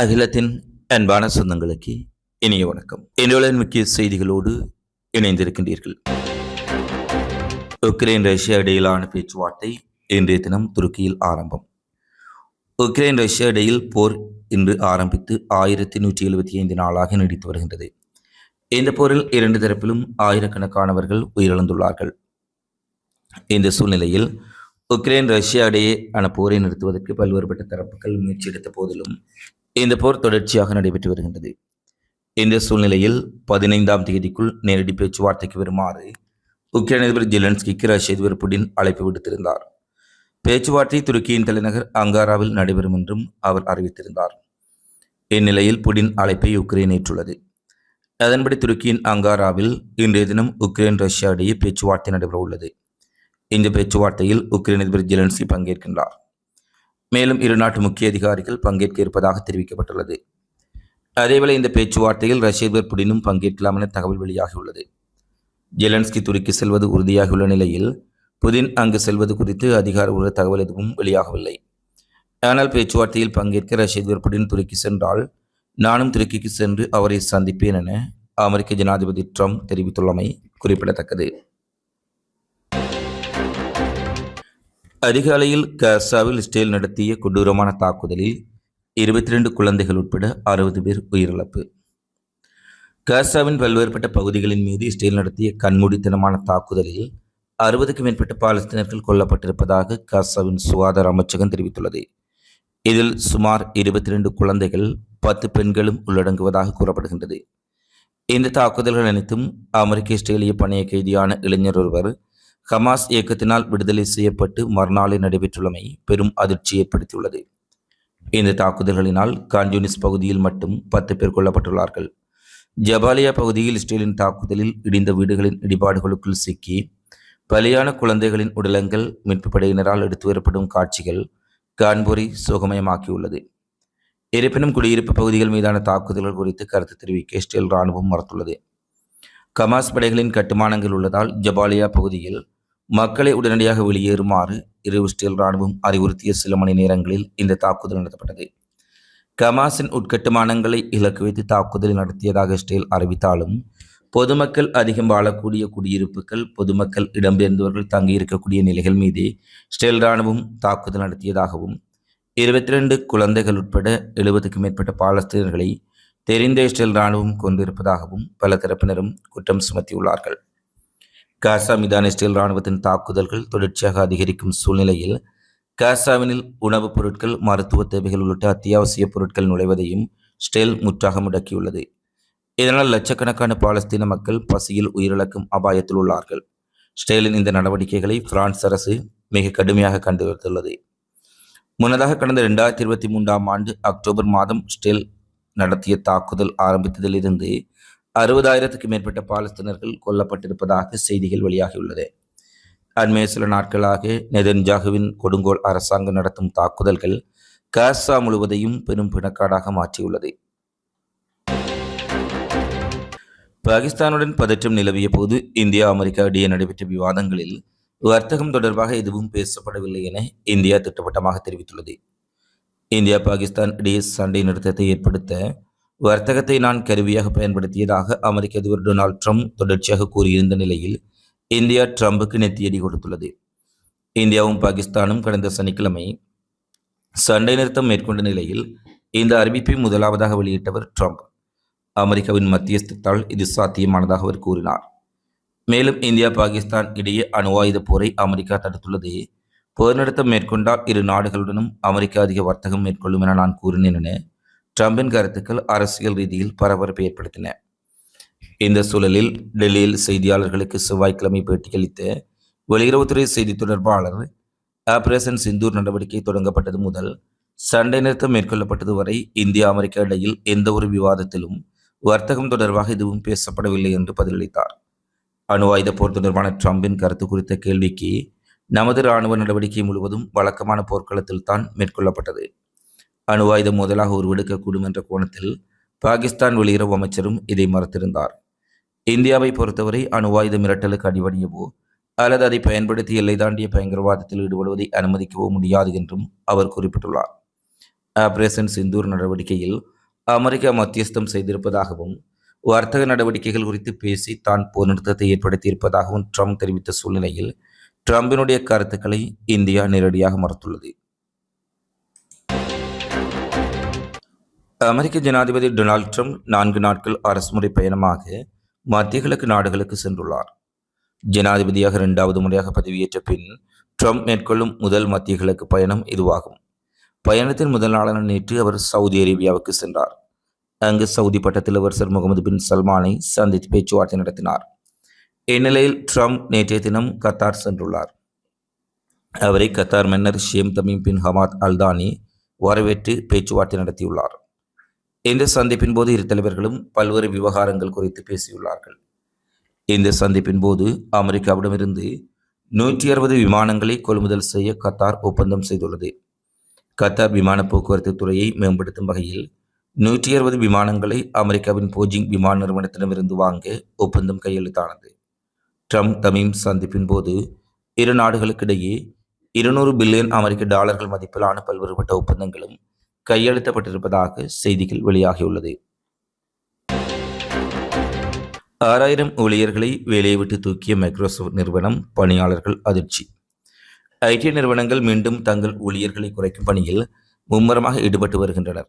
அகிலத்தின் அன்பான சொந்தங்களுக்கு இனிய வணக்கம். இன்றைய முக்கிய செய்திகளோடு இணைந்திருக்கின்றீர்கள். உக்ரைன் ரஷ்யா இடையிலான பேச்சுவார்த்தை இன்றைய தினம் துருக்கியில் ஆரம்பம். உக்ரைன் ரஷ்யா இடையில் போர் இன்று ஆரம்பித்து ஆயிரத்தி நூற்றி எழுபத்தி ஐந்து நாளாக நீடித்து வருகின்றது. இந்த போரில் இரண்டு தரப்பிலும் ஆயிரக்கணக்கானவர்கள் உயிரிழந்துள்ளார்கள். இந்த சூழ்நிலையில் உக்ரைன் ரஷ்யா இடையே ஆன போரை நிறுத்துவதற்கு பல்வேறுபட்ட தரப்புகள் முயற்சி எடுத்த போதிலும் இந்த போர் தொடர்ச்சியாக நடைபெற்று வருகின்றது. இந்த சூழ்நிலையில் பதினைந்தாம் தேதிக்குள் நேரடி பேச்சுவார்த்தைக்கு வருமாறு உக்ரைன் அதிபர் ஜெலன்ஸ்கிக்கு ரஷ்ய அதிபர் புடின் அழைப்பு விடுத்திருந்தார். பேச்சுவார்த்தை துருக்கியின் தலைநகர் அங்காராவில் நடைபெறும் என்றும் அவர் அறிவித்திருந்தார். இந்நிலையில் புடின் அழைப்பை உக்ரைன் ஏற்றுள்ளது. அதன்படி துருக்கியின் அங்காராவில் இன்றைய தினம் உக்ரைன் ரஷ்யா இடையே பேச்சுவார்த்தை நடைபெற உள்ளது இந்த பேச்சுவார்த்தையில் உக்ரைன் அதிபர் ஜெலன்ஸ்கி பங்கேற்கின்றார். மேலும் இரு நாட்டு முக்கிய அதிகாரிகள் பங்கேற்க இருப்பதாக தெரிவிக்கப்பட்டுள்ளது. அதேவேளை இந்த பேச்சுவார்த்தையில் ரஷ்ய அதிபர் புடினும் பங்கேற்கலாம் என தகவல் வெளியாகியுள்ளது. ஜெலன்ஸ்கி துருக்கி செல்வது உறுதியாகியுள்ள நிலையில் புதின் அங்கு செல்வது குறித்து அதிகாரப்பூர்வ தகவல் எதுவும் வெளியாகவில்லை. ஆனால் பேச்சுவார்த்தையில் பங்கேற்க ரஷ்ய அதிபர் புடின் துருக்கி சென்றால் நானும் துருக்கிக்கு சென்று அவரை சந்திப்பேன் என அமெரிக்க ஜனாதிபதி ட்ரம்ப் தெரிவித்துள்ளமை குறிப்பிடத்தக்கது. அதிகாலையில் காசாவில் இஸ்ரேல் நடத்திய கொடூரமான தாக்குதலில் இருபத்தி ரெண்டு குழந்தைகள் உட்பட அறுபது பேர் உயிரிழப்பு. காசாவின் பல்வேறுபட்ட பகுதிகளின் மீது இஸ்ரேல் நடத்திய கண்மூடித்தனமான தாக்குதலில் அறுபதுக்கும் மேற்பட்ட பாலஸ்தீனர்கள் கொல்லப்பட்டிருப்பதாக காசாவின் சுகாதார அமைச்சகம் தெரிவித்துள்ளது. இதில் சுமார் இருபத்தி ரெண்டு குழந்தைகள் பத்து பெண்களும் உள்ளடங்குவதாக கூறப்படுகின்றது. இந்த தாக்குதல்கள் அனைத்தும் அமெரிக்க இஸ்ரேலிய பணைய கைதியான இளைஞர் ஒருவர் ஹமாஸ் இயக்கத்தினால் விடுதலை செய்யப்பட்டு மறுநாளில் நடைபெற்றுள்ளமை பெரும் அதிர்ச்சி ஏற்படுத்தியுள்ளது இந்த தாக்குதல்களினால் கான்யூனிஸ் பகுதியில் மட்டும் பத்து பேர் கொல்லப்பட்டுள்ளார்கள். ஜபாலியா பகுதியில் இஸ்ரேலின் தாக்குதலில் இடிந்த வீடுகளின் இடிபாடுகளுக்குள் சிக்கி பலியான குழந்தைகளின் உடலங்கள் மீட்பு படையினரால் எடுத்து வரப்படும் காட்சிகள் கான்பூரை சுகமயமாக்கியுள்ளது. இருப்பினும் குடியிருப்பு பகுதிகள் மீதான தாக்குதல்கள் குறித்து கருத்து தெரிவிக்க இஸ்ரேல் இராணுவம் மறுத்துள்ளது. கமாஸ் படைகளின் கட்டுமானங்கள் உள்ளதால் ஜபாலியா பகுதியில் மக்களை உடனடியாக வெளியேறுமாறு இரு இஸ்ரேல் ராணுவம் அறிவுறுத்திய சில மணி நேரங்களில் இந்த தாக்குதல் நடத்தப்பட்டது. கமாஸின் உட்கட்டுமானங்களை இலக்கு வைத்து தாக்குதல் நடத்தியதாக இஸ்ரேல் அறிவித்தாலும் பொதுமக்கள் அதிகம் வாழக்கூடிய குடியிருப்புகள் பொதுமக்கள் இடம்பெயர்ந்தவர்கள் தங்கியிருக்கக்கூடிய நிலைகள் மீது இஸ்ரேல் ராணுவம் தாக்குதல் நடத்தியதாகவும் இருபத்தி ரெண்டு குழந்தைகள் உட்பட எழுபதுக்கும் மேற்பட்ட பாலஸ்தீனர்களை தெரிந்த இஸ்ரேல் ராணுவம் கொண்டிருப்பதாகவும் பல தரப்பினரும் குற்றம் சுமத்தியுள்ளார்கள். காசா மீதான இஸ்ரேல் ராணுவத்தின் தாக்குதல்கள் தொடர்ச்சியாக அதிகரிக்கும் சூழ்நிலையில் காசாவினில் உணவுப் பொருட்கள் மருத்துவ தேவைகள் உள்ளிட்ட அத்தியாவசிய பொருட்கள் நுழைவதையும் ஸ்டேல் முற்றாக முடக்கியுள்ளது. இதனால் லட்சக்கணக்கான பாலஸ்தீன மக்கள் பசியில் உயிரிழக்கும் அபாயத்தில் உள்ளார்கள். ஸ்டேலின் இந்த நடவடிக்கைகளை பிரான்ஸ் அரசு மிக கடுமையாக கண்டு வந்துள்ளது முன்னதாக கடந்த இரண்டாயிரத்தி இருபத்தி மூன்றாம் ஆண்டு அக்டோபர் மாதம் ஸ்டேல் நடத்திய தாக்குதல் ஆரம்பித்ததிலிருந்து அறுபதாயிரத்துக்கு மேற்பட்ட பாலஸ்தீனர்கள் கொல்லப்பட்டிருப்பதாக செய்திகள் வெளியாகியுள்ளது. அண்மைய சில நாட்களாக நெதன்ஜாகுவின் கொடுங்கோல் அரசாங்கம் நடத்தும் தாக்குதல்கள் காசா முழுவதையும் பெரும் பிணக்காடாக மாற்றியுள்ளது. பாகிஸ்தானுடன் பதற்றம் நிலவிய போது இந்தியா அமெரிக்கா இடையே நடைபெற்ற விவாதங்களில் வர்த்தகம் தொடர்பாக எதுவும் பேசப்படவில்லை என இந்தியா திட்டவட்டமாக தெரிவித்துள்ளது. இந்தியா பாகிஸ்தான் இடையே சண்டை நிறுத்தத்தை ஏற்படுத்த வர்த்தகத்தை நான் கருவியாக பயன்படுத்தியதாக அமெரிக்க அதிபர் டொனால்ட் ட்ரம்ப் தொடர்ச்சியாக கூறியிருந்த நிலையில் இந்தியா ட்ரம்புக்கு நெத்தியடி கொடுத்துள்ளது. இந்தியாவும் பாகிஸ்தானும் கடந்த சனிக்கிழமை சண்டை நிறுத்தம் மேற்கொண்ட நிலையில் இந்த அறிவிப்பை முதலாவதாக வெளியிட்டவர் ட்ரம்ப். அமெரிக்காவின் மத்தியஸ்தத்தால் இது சாத்தியமானதாக அவர் கூறினார். மேலும் இந்தியா பாகிஸ்தான் இடையே அணு ஆயுத போரை அமெரிக்கா தடுத்துள்ளது. போர் நிறுத்தம் மேற்கொண்டால் இரு நாடுகளுடனும் அமெரிக்கா அதிக வர்த்தகம் மேற்கொள்ளும் என நான் கூறினேன் என ட்ரம்பின் கருத்துக்கள் அரசியல் ரீதியில் பரபரப்பை ஏற்படுத்தின. இந்த சூழலில் டெல்லியில் செய்தியாளர்களுக்கு செவ்வாய்க்கிழமை பேட்டியளித்த வெளியுறவுத்துறை செய்தி தொடர்பாளர் ஆபரேஷன் சிந்தூர் நடவடிக்கை தொடங்கப்பட்டது முதல் சண்டை நிறுத்தம் மேற்கொள்ளப்பட்டது வரை இந்தியா அமெரிக்கா இடையில் எந்த ஒரு விவாதத்திலும் வர்த்தகம் தொடர்பாக எதுவும் பேசப்படவில்லை என்று பதிலளித்தார். அணு ஆயுத போர் தொடர்பான ட்ரம்பின் கருத்து குறித்த கேள்விக்கு நமது இராணுவ நடவடிக்கை முழுவதும் வழக்கமான போர்க்களத்தில் தான் மேற்கொள்ளப்பட்டது. அணுவாயுதம் முதலாக உருவெடுக்கக்கூடும் என்ற கோணத்தில் பாகிஸ்தான் வெளியுறவு அமைச்சரும் இதை மறுத்திருந்தார். இந்தியாவை பொறுத்தவரை அணுவாயுத மிரட்டலுக்கு அடிபணியவோ அல்லது அதை பயன்படுத்தி எல்லை தாண்டிய பயங்கரவாதத்தில் ஈடுபடுவதை அனுமதிக்கவோ முடியாது என்றும் அவர் குறிப்பிட்டுள்ளார். ஆபரேஷன் சிந்தூர் நடவடிக்கையில் அமெரிக்கா மத்தியஸ்தம் செய்திருப்பதாகவும் வர்த்தக நடவடிக்கைகள் குறித்து பேசி தான் போர் நிறுத்தத்தை ஏற்படுத்தியிருப்பதாகவும் ட்ரம்ப் தெரிவித்த சூழ்நிலையில் ட்ரம்பினுடைய கருத்துக்களை இந்தியா நேரடியாக மறுத்துள்ளது. அமெரிக்க ஜனாதிபதி டொனால்ட் ட்ரம்ப் நான்கு நாட்கள் அரசுமுறை பயணமாக மத்திய கிழக்கு நாடுகளுக்கு சென்றுள்ளார். ஜனாதிபதியாக இரண்டாவது முறையாக பதவியேற்ற பின் ட்ரம்ப் மேற்கொள்ளும் முதல் மத்திய கிழக்கு பயணம் இதுவாகும். பயணத்தின் முதல் நாளான நேற்று அவர் சவுதி அரேபியாவுக்கு சென்றார். அங்கு சவுதி பட்டத்தில் இளவரசர் முகமது பின் சல்மானை சந்தித்து பேச்சுவார்த்தை நடத்தினார். இந்நிலையில் ட்ரம்ப் நேற்றைய தினம் கத்தார் சென்றுள்ளார். அவரை கத்தார் மன்னர் Sheikh Tamim bin Hamad Al Thani வரவேற்று பேச்சுவார்த்தை நடத்தியுள்ளார். இந்த சந்திப்பின் போது இரு தலைவர்களும் பல்வேறு விவகாரங்கள் குறித்து பேசியுள்ளார்கள். இந்த சந்திப்பின் போது அமெரிக்காவிடமிருந்து நூற்றி அறுபது விமானங்களை கொள்முதல் செய்ய கத்தார் ஒப்பந்தம் செய்துள்ளது. கத்தார் விமான போக்குவரத்து துறையை மேம்படுத்தும் வகையில் நூற்றி அறுபது விமானங்களை அமெரிக்காவின் போஜிங் விமான நிறுவனத்திடமிருந்து வாங்க ஒப்பந்தம் கையெழுத்தானது. ட்ரம்ப் தமீம் சந்திப்பின் போது இரு நாடுகளுக்கிடையே இருநூறு பில்லியன் அமெரிக்க டாலர்கள் மதிப்பிலான பல்வேறுபட்ட ஒப்பந்தங்களும் கையெழுத்தப்பட்டிருப்பதாக செய்திகள் வெளியாகியுள்ளது. ஆறாயிரம் ஊழியர்களை வேலையை விட்டு தூக்கிய மைக்ரோசாஃப்ட் நிறுவனம் பணியாளர்கள் அதிர்ச்சி. ஐடி நிறுவனங்கள் மீண்டும் தங்கள் ஊழியர்களை குறைக்கும் பணியில் மும்முரமாக ஈடுபட்டு வருகின்றனர்.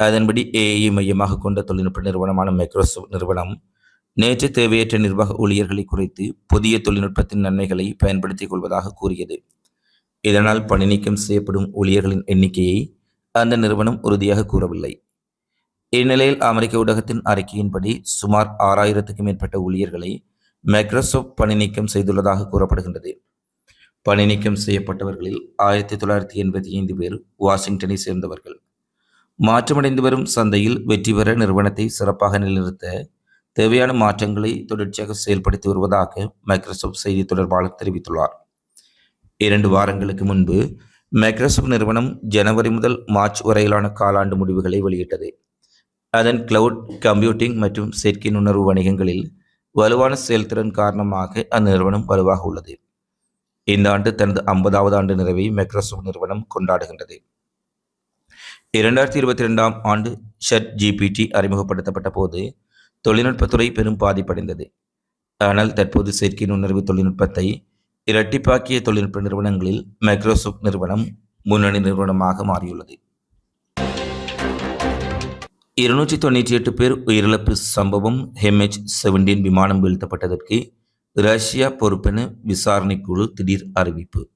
அதன்படி ஏஐ மையமாக கொண்ட தொழில்நுட்ப நிறுவனமான மைக்ரோசாஃப்ட் நிறுவனம் நேற்று தேவையற்ற நிர்வாக ஊழியர்களை குறைத்து புதிய தொழில்நுட்பத்தின் நன்மைகளை பயன்படுத்திக் கொள்வதாக கூறியது. இதனால் பணி நீக்கம் செய்யப்படும் ஊழியர்களின் எண்ணிக்கையை அந்த நிறுவனம் உறுதியாக கூறவில்லை. இந்நிலையில் அமெரிக்க ஊடகத்தின் அறிக்கையின்படி சுமார் ஆறாயிரத்துக்கும் மேற்பட்ட ஊழியர்களை மைக்ரோசாஃப்ட் பணி நீக்கம் செய்துள்ளதாக கூறப்படுகின்றது. பணி நீக்கம் செய்யப்பட்டவர்களில் ஆயிரத்தி தொள்ளாயிரத்தி எண்பத்தி ஐந்து பேர் வாஷிங்டனை சேர்ந்தவர்கள். மாற்றமடைந்து வரும் சந்தையில் வெற்றி பெற நிறுவனத்தை சிறப்பாக நிலைநிறுத்த தேவையான மாற்றங்களை தொடர்ச்சியாக செயல்படுத்தி வருவதாக மைக்ரோசாஃப்ட் செய்தி தொடர்பாளர் தெரிவித்துள்ளார். இரண்டு வாரங்களுக்கு முன்பு மைக்ரோசாஃப்ட் நிறுவனம் ஜனவரி முதல் மார்ச் வரையிலான காலாண்டு முடிவுகளை வெளியிட்டது. அதன் கிளவுட் கம்ப்யூட்டிங் மற்றும் செயற்கை நுண்ணர்வு வணிகங்களில் வலுவான செயல்திறன் காரணமாக அந்நிறுவனம் வலுவாக உள்ளது. இந்த ஆண்டு தனது ஐம்பதாவது ஆண்டு நிறைவை மைக்ரோசாஃப்ட் நிறுவனம் கொண்டாடுகின்றது. இரண்டாயிரத்தி இருபத்தி ரெண்டாம் ஆண்டு ஷட் ஜிபிடி அறிமுகப்படுத்தப்பட்ட போது தொழில்நுட்பத்துறை பெரும் பாதிப்படைந்தது. ஆனால் தற்போது செயற்கை நுண்ணறிவு தொழில்நுட்பத்தை இரட்டிப்பாக்கிய தொழில்நுட்ப நிறுவனங்களில் மைக்ரோசாஃப்ட் நிறுவனம் முன்னணி நிறுவனமாக மாறியுள்ளது. இருநூற்றி தொண்ணூற்றி எட்டு பேர் உயிரிழப்பு சம்பவம் ஹெம்ஹெச் செவன்டீன் விமானம் வீழ்த்தப்பட்டதற்கு ரஷ்யா பொறுப்பென விசாரணை குழு திடீர் அறிவிப்பு.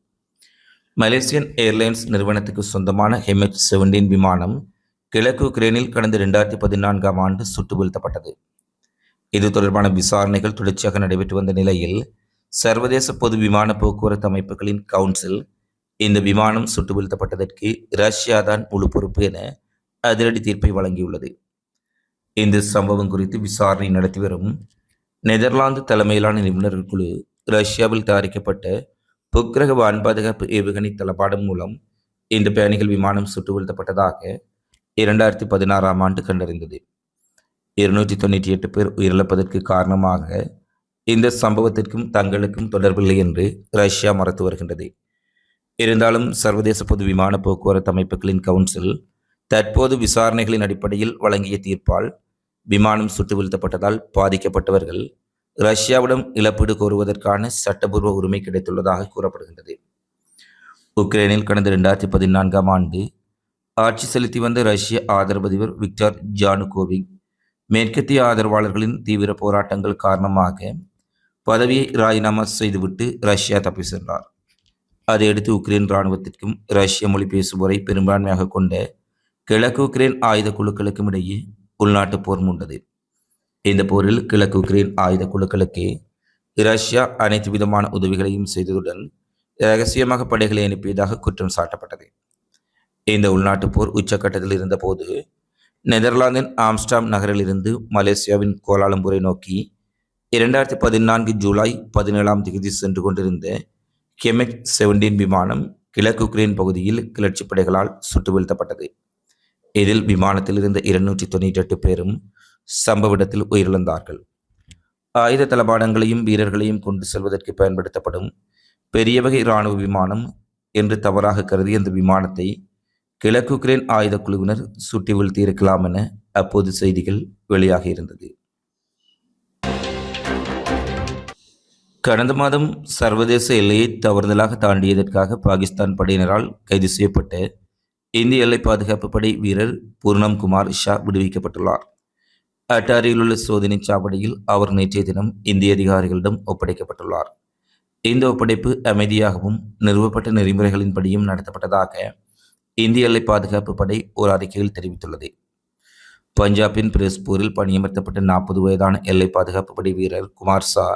மலேசியன் ஏர்லைன்ஸ் நிறுவனத்துக்கு சொந்தமான ஹெம்ஹெச் செவன்டீன் விமானம் கிழக்கு உக்ரைனில் கடந்த இரண்டாயிரத்தி பதினான்காம் ஆண்டு சுட்டு வீழ்த்தப்பட்டது. இது தொடர்பான விசாரணைகள் தொடர்ச்சியாக நடைபெற்று வந்த நிலையில் சர்வதேச பொது விமான போக்குவரத்து அமைப்புகளின் கவுன்சில் இந்த விமானம் சுட்டு வீழ்த்தப்பட்டதற்கு ரஷ்யா தான் முழு பொறுப்பு என அதிரடி தீர்ப்பை வழங்கியுள்ளது. இந்த சம்பவம் குறித்து விசாரணை நடத்தி வரும் நெதர்லாந்து தலைமையிலான நிபுணர்கள் குழு ரஷ்யாவில் தயாரிக்கப்பட்ட புக்கிரக வான் பாதுகாப்பு ஏவுகணை தளபாடம் மூலம் இந்த பயணிகள் விமானம் சுட்டு வீழ்த்தப்பட்டதாக இரண்டாயிரத்தி பதினாறாம் ஆண்டு கண்டறிந்தது. இருநூற்றி தொண்ணூற்றி எட்டு பேர் உயிரிழப்பதற்கு காரணமாக இந்த சம்பவத்திற்கும் தங்களுக்கும் தொடர்பில்லை என்று ரஷ்யா மறுத்து வருகின்றது. இருந்தாலும் சர்வதேச பொது விமான போக்குவரத்து அமைப்புகளின் கவுன்சில் தற்போது விசாரணைகளின் அடிப்படையில் வழங்கிய தீர்ப்பால் விமானம் சுட்டு வீழ்த்தப்பட்டதால் பாதிக்கப்பட்டவர்கள் ரஷ்யாவிடம் இழப்பீடு கோருவதற்கான சட்டபூர்வ உரிமை கிடைத்துள்ளதாக கூறப்படுகின்றது. உக்ரைனில் கடந்த இரண்டாயிரத்தி பதினான்காம் ஆண்டு ஆட்சி செலுத்தி வந்த ரஷ்ய ஆதரவதிபர் விக்டர் ஜானுகோவிக் மேற்கத்திய ஆதரவாளர்களின் தீவிர போராட்டங்கள் காரணமாக பதவியை ராஜினாமா செய்துவிட்டு ரஷ்யா தப்பி சென்றார். அதையடுத்து உக்ரைன் இராணுவத்திற்கும் ரஷ்ய மொழி பேசுவோரை பெரும்பான்மையாக கொண்ட கிழக்கு உக்ரைன் ஆயுத குழுக்களுக்கும் இடையே உள்நாட்டு போர் மூண்டது. இந்த போரில் கிழக்கு உக்ரைன் ஆயுத குழுக்களுக்கு ரஷ்யா அனைத்து விதமான உதவிகளையும் செய்ததுடன் ரகசியமாக படைகளை அனுப்பியதாக குற்றம் சாட்டப்பட்டது. இந்த உள்நாட்டு போர் உச்சக்கட்டத்தில் இருந்தபோது நெதர்லாந்தின் ஆம்ஸ்டாம் நகரிலிருந்து மலேசியாவின் கோலாலம்பூரை நோக்கி இரண்டாயிரத்தி பதினான்கு ஜூலை பதினேழாம் தேதி சென்று கொண்டிருந்த கெமெக் செவன்டீன் விமானம் கிழக்கு உக்ரைன் பகுதியில் கிளர்ச்சி படைகளால் சுட்டு வீழ்த்தப்பட்டது. இதில் விமானத்தில் இருந்த இருநூற்றி தொண்ணூற்றி எட்டு பேரும் சம்பவ இடத்தில் உயிரிழந்தார்கள். ஆயுத தளபாடங்களையும் வீரர்களையும் கொண்டு செல்வதற்கு பயன்படுத்தப்படும் பெரிய வகை இராணுவ விமானம் என்று தவறாக கருதி அந்த விமானத்தை கிழக்கு உக்ரைன் ஆயுத குழுவினர் சுட்டி வீழ்த்தியிருக்கலாம் என அப்போது செய்திகள் வெளியாகியிருந்தது கடந்த மாதம் சர்வதேச எல்லையை தவறுதலாக தாண்டியதற்காக பாகிஸ்தான் படையினரால் கைது செய்யப்பட்டு இந்திய எல்லை பாதுகாப்பு படை வீரர் பூர்ணம் குமார் ஷா விடுவிக்கப்பட்டுள்ளார். அட்டாரியில் உள்ள சோதனை சாவடியில் அவர் நேற்றைய தினம் இந்திய அதிகாரிகளிடம் ஒப்படைக்கப்பட்டுள்ளார். இந்த ஒப்படைப்பு அமைதியாகவும் நிறுவப்பட்ட நெறிமுறைகளின்படியும் நடத்தப்பட்டதாக இந்திய எல்லை பாதுகாப்பு படை ஒரு அறிக்கையில் தெரிவித்துள்ளது. பஞ்சாபின் பிரஸ்பூரில் பணியமர்த்தப்பட்ட நாற்பது வயதான எல்லை பாதுகாப்பு படை வீரர் குமார் ஷா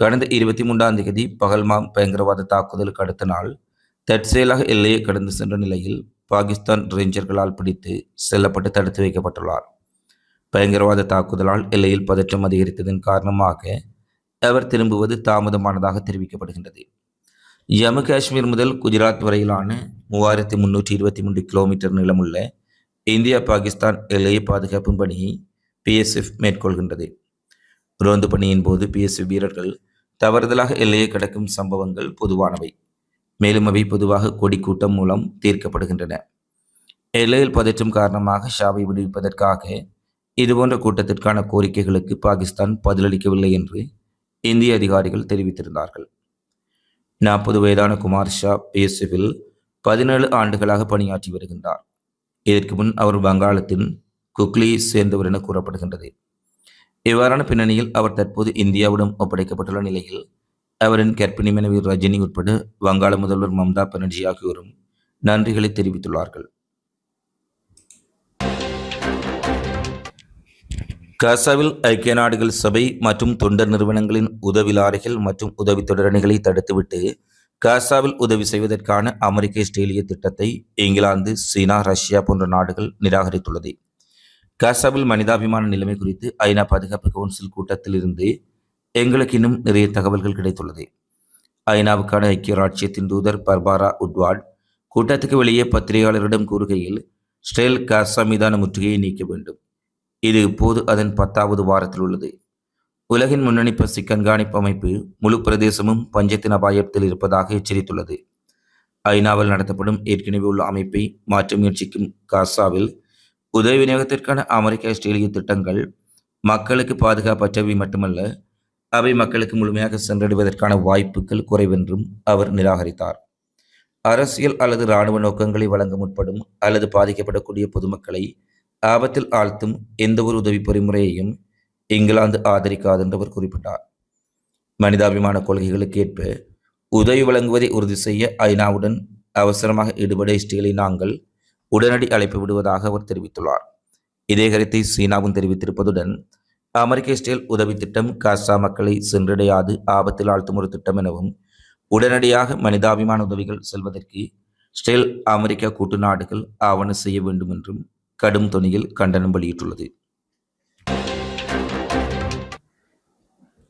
கடந்த இருபத்தி மூன்றாம் தேதி பகல்மாம் பயங்கரவாத தாக்குதலுக்கு அடுத்த நாள் தற்செயலாக எல்லையை கடந்து சென்ற நிலையில் பாகிஸ்தான் ரேஞ்சர்களால் பிடித்து செல்லப்பட்டு தடுத்து வைக்கப்பட்டுள்ளார். பயங்கரவாத தாக்குதலால் எல்லையில் பதற்றம் அதிகரித்ததன் காரணமாக அவர் திரும்புவது தாமதமானதாக தெரிவிக்கப்படுகின்றது. ஜம்மு காஷ்மீர் முதல் குஜராத் வரையிலான மூவாயிரத்தி முன்னூற்றி இருபத்தி மூன்று கிலோமீட்டர் நீளமுள்ள இந்தியா பாகிஸ்தான் எல்லையை பாதுகாப்பும் பணியை பிஎஸ்எஃப் மேற்கொள்கின்றது. ரோந்து பணியின் போது பிஎஸ்எஃப் வீரர்கள் தவறுதலாக எல்லையை கடக்கும் சம்பவங்கள் பொதுவானவை. மேலும் அவை பொதுவாக கொடி கூட்டம் மூலம் தீர்க்கப்படுகின்றன. எல்லையில் பதற்றம் காரணமாக ஷாவை விடுவிப்பதற்காக இதுபோன்ற கூட்டத்திற்கான கோரிக்கைகளுக்கு பாகிஸ்தான் பதிலளிக்கவில்லை என்று இந்திய அதிகாரிகள் தெரிவித்திருந்தார்கள். நாற்பது வயதான குமார் ஷா பிஎஸ்எஃபில் பதினேழு ஆண்டுகளாக பணியாற்றி வருகின்றார். இதற்கு முன் அவர் வங்காளத்தின் குக்லியை சேர்ந்தவர் என கூறப்படுகின்றது. இவ்வாறான பின்னணியில் அவர் தற்போது இந்தியாவிடம் ஒப்படைக்கப்பட்டுள்ள நிலையில் அவரின் கற்பிணி மனைவி ரஜினி உட்பட வங்காள முதல்வர் மம்தா பானர்ஜி ஆகியோரும் நன்றிகளை தெரிவித்துள்ளார்கள். காசாவில் ஐக்கிய நாடுகள் சபை மற்றும் தொண்டர் நிறுவனங்களின் உதவி லாரிகள் மற்றும் உதவி தொடரணிகளை தடுத்துவிட்டு காசாவில் உதவி செய்வதற்கான அமெரிக்க இஸ்ரேலிய திட்டத்தை இங்கிலாந்து சீனா ரஷ்யா போன்ற நாடுகள் நிராகரித்துள்ளது. காசாவில் மனிதாபிமான நிலைமை குறித்து ஐநா பாதுகாப்பு கவுன்சில் கூட்டத்தில் இருந்து எங்களுக்கு இன்னும் நிறைய தகவல்கள் கிடைத்துள்ளது. ஐநாவுக்கான ஐக்கிய ராஜ்யத்தின் தூதர் பர்பாரா உட்வார்ட் கூட்டத்துக்கு வெளியே பத்திரிகையாளரிடம் கூறுகையில் ஸ்டேல் காசா மீதான முற்றுகையை நீக்க வேண்டும். இது இப்போது அதன் பத்தாவது வாரத்தில் உள்ளது. உலகின் முன்னணி பசி கண்காணிப்பு அமைப்பு முழு பிரதேசமும் பஞ்சத்தின் அபாயத்தில் இருப்பதாக எச்சரித்துள்ளது. ஐநாவில் நடத்தப்படும் ஏற்கனவே உள்ள அமைப்பை மாற்ற முயற்சிக்கும் காசாவில் உதவி விநியோகத்திற்கான அமெரிக்க ஆஸ்திரேலிய திட்டங்கள் மக்களுக்கு பாதுகாப்பற்றவை மட்டுமல்ல அவை மக்களுக்கு முழுமையாக சென்றடைவதற்கான வாய்ப்புகள் குறைவென்றும் அவர் நிராகரித்தார். அரசியல் அல்லது இராணுவ நோக்கங்களை வழங்க முற்படும் அல்லது பாதிக்கப்படக்கூடிய பொதுமக்களை ஆபத்தில் ஆழ்த்தும் எந்த ஒரு உதவி பொறிமுறையையும் இங்கிலாந்து ஆதரிக்காது என்று அவர் குறிப்பிட்டார். மனிதாபிமான கொள்கைகளுக்கு ஏற்ப உதவி வழங்குவதை உறுதி செய்ய ஐநாவுடன் அவசரமாக ஈடுபட இஸ்டிகளை நாங்கள் உடனடி அழைப்பு விடுவதாக அவர் தெரிவித்துள்ளார். இதே கருத்தை சீனாவும் தெரிவித்திருப்பதுடன் அமெரிக்க இஸ்ரேல் உதவி திட்டம் காசா மக்களை சென்றடையாது ஆபத்தில் ஆழ்த்தும் ஒரு திட்டம் எனவும் உடனடியாக மனிதாபிமான உதவிகள் செல்வதற்கு ஸ்டேல் அமெரிக்க கூட்டு நாடுகள் ஆவண செய்ய வேண்டும் என்றும் கடும் துணியில் கண்டனம் வெளியிட்டுள்ளது.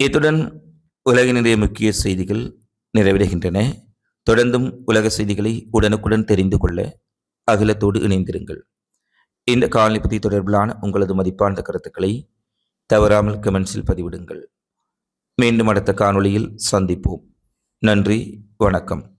இத்துடன் உலகினுடைய முக்கிய செய்திகள் நிறைவடைகின்றன. தொடர்ந்தும் உலக செய்திகளை உடனுக்குடன் தெரிந்து கொள்ள அகிலத்தோடு இணைந்திருங்கள். இந்த காலனி பற்றி தொடர்பிலான உங்களது மதிப்பான கருத்துக்களை தவறாமல் கமெண்ட்ஸில் பதிவிடுங்கள். மீண்டும் அடுத்த காணொளியில் சந்திப்போம். நன்றி வணக்கம்.